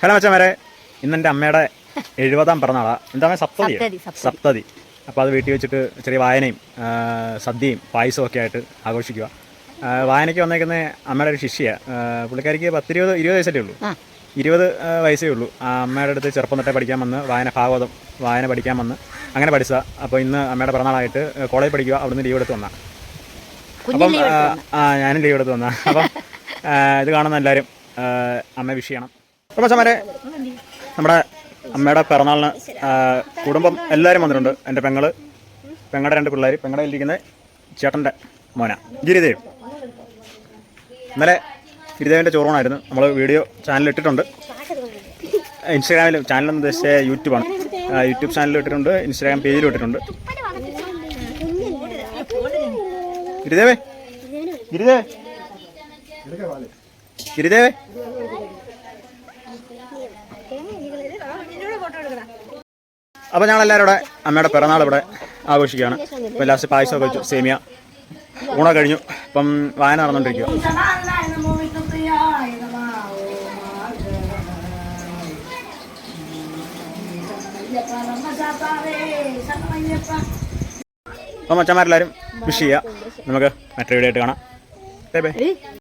Hello അച്ഛമാരെ ഇന്ന് എന്റെ അമ്മയുടെ എഴുപതാം പിറന്നാളാ. എന്താ സപ്തതി സപ്തതി, അപ്പോൾ അത് വീട്ടിൽ വെച്ചിട്ട് ചെറിയ വായനയും സദ്യയും പായസവും ഒക്കെ ആയിട്ട് ആഘോഷിക്കുക. വായനയ്ക്ക് വന്നേക്കുന്ന അമ്മയുടെ ഒരു ശിഷ്യ പുള്ളിക്കാരിക്ക് പത്തിരുപത് ഇരുപത് വയസ്സല്ലേ ഉള്ളൂ. ഇരുപത് വയസ്സേ ഉള്ളൂ. ആ അമ്മയുടെ അടുത്ത് ചെറുപ്പം തൊട്ടേ പഠിക്കാൻ വന്ന് വായന ഭാഗവതം വായന പഠിക്കാൻ വന്ന് അങ്ങനെ പഠിച്ചതാ. അപ്പോൾ ഇന്ന് അമ്മയുടെ പിറന്നാളായിട്ട് കോളേജ് പഠിക്കുക അവിടുന്ന് ലീവ് എടുത്ത് വന്നാ അപ്പം ഞാനും ലീവ് എടുത്ത് വന്നാ അപ്പം ഇത് കാണുന്ന എല്ലാവരും അമ്മ വിഷ് ചെയ്യണം. അപ്പം മച്ചന്മാരെ നമ്മുടെ അമ്മയുടെ പിറന്നാളിന് കുടുംബം എല്ലാവരും വന്നിട്ടുണ്ട്. എന്റെ പെങ്ങൾ പെങ്ങളുടെ രണ്ട് പിള്ളേർ പെങ്ങളുടെ ഇരിക്കുന്ന ചേട്ടന്റെ മോന ഗിരിദേവ്. ഇന്നലെ ഗിരിദേവിന്റെ ചോറൂണായിരുന്നു. നമ്മൾ വീഡിയോ ചാനൽ ഇട്ടിട്ടുണ്ട്. ഇൻസ്റ്റാഗ്രാമിൽ ചാനൽ ഉദ്ദേശിച്ച യൂട്യൂബാണ്. യൂട്യൂബ് ചാനലിൽ ഇട്ടിട്ടുണ്ട് ഇൻസ്റ്റാഗ്രാം പേജിലും ഇട്ടിട്ടുണ്ട്. ഗിരിദേവേ ഗിരിദേവേ. ഗിരിദേവേ. അപ്പോൾ ഞങ്ങൾ എല്ലാവരും ഇവിടെ അമ്മയുടെ പിറന്നാൾ ഇവിടെ ആഘോഷിക്കുകയാണ്. ഇപ്പോൾ ലാസ്റ്റ് പായസമൊക്കെ വെച്ചു സേമിയ. ഊണ കഴിഞ്ഞു. ഇപ്പം വായന നടന്നുകൊണ്ടിരിക്കുക അപ്പം മച്ചന്മാരെല്ലാവരും വിഷ് ചെയ്യുക നമുക്ക് മറ്റൊരു വീഡിയോ ആയിട്ട് കാണാം.